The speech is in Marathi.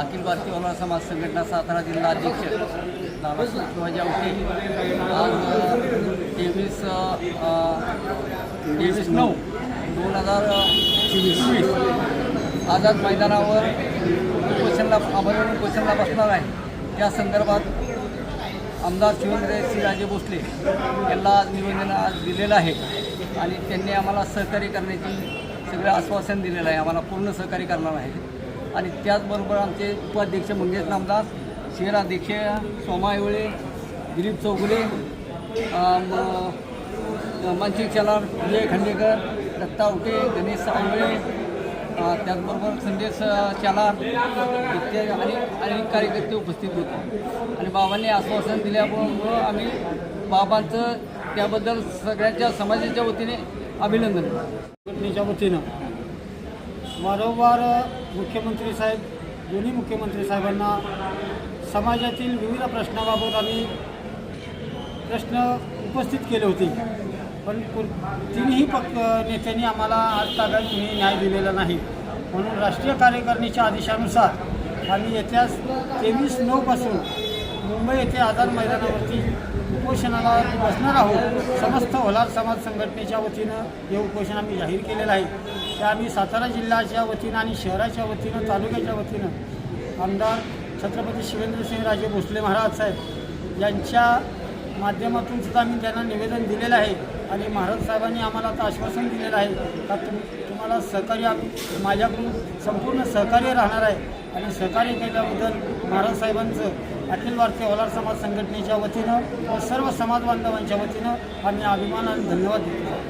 अखिल भारतीय ओला समाज संघटना सातारा जिल्हा अध्यक्ष दादासाहेब शिवाजी आवटे. आज तेवीस तेवीस नऊ दोन हजार चोवीस. आझाद मैदानावर उपोषणला आमरण उपोषणला बसणार आहे. त्या संदर्भात आमदार शिवेंद्र सिंहराजे भोसले यांना निवेदन आज दिलेलं आहे. आणि त्यांनी आम्हाला सहकार्य करण्याची सगळं आश्वासन दिलेलं आहे. आम्हाला पूर्ण सहकार्य करणार आहे. आणि त्याचबरोबर आमचे उपाध्यक्ष मंगेश नामदास शहराध्यक्ष सोमायवळे दिलीप चौगुले मानसिक चलार विजय खांडेकर दत्ता उटे गणेश सावळे त्याचबरोबर संदेश अं, चलार इत्यादी आणि अनेक कार्यकर्ते उपस्थित होते. आणि बाबांनी आश्वासन दिल्यामुळं आम्ही बाबांचं त्याबद्दल सगळ्यांच्या समाजाच्या वतीने अभिनंदन संघटनेच्या वतीनं वारंवार मुख्यमंत्री साहेब दोन्ही मुख्यमंत्री साहेबांना समाजातील विविध प्रश्नाबाबत आम्ही प्रश्न उपस्थित केले होते. पण तिन्ही पक्ष नेत्यांनी आम्हाला आज ताब्यात कुणी न्याय दिलेला नाही. म्हणून राष्ट्रीय कार्यकारिणीच्या आदेशानुसार आम्ही येत्या तेवीस नऊपासून मुंबई येथे आझाद मैदानावरती उपोषणाला बसणार आहोत. समस्त होलार समाज संघटनेच्या वतीनं हे उपोषण आम्ही जाहीर केलेलं आहे. ते आम्ही सातारा जिल्ह्याच्या वतीनं आणि शहराच्या वतीनं तालुक्याच्या वतीनं आमदार छत्रपती शिवेंद्रसिंहराजे भोसले महाराज साहेब यांच्या माध्यमातून सुद्धा आम्ही त्यांना निवेदन दिलेलं आहे. आणि महाराज साहेबांनी आम्हाला आता आश्वासन दिलेलं आहे का तुम तुम्हाला सहकार्य माझ्याकडून संपूर्ण सहकार्य राहणार आहे. आणि सहकार्य केल्याबद्दल महाराज साहेबांचं अखिल भारतीय होलार समाज संघटनेच्या वतीनं व सर्व समाज बांधवांच्या वतीनं आम्ही अभिमान आणि धन्यवाद देतो.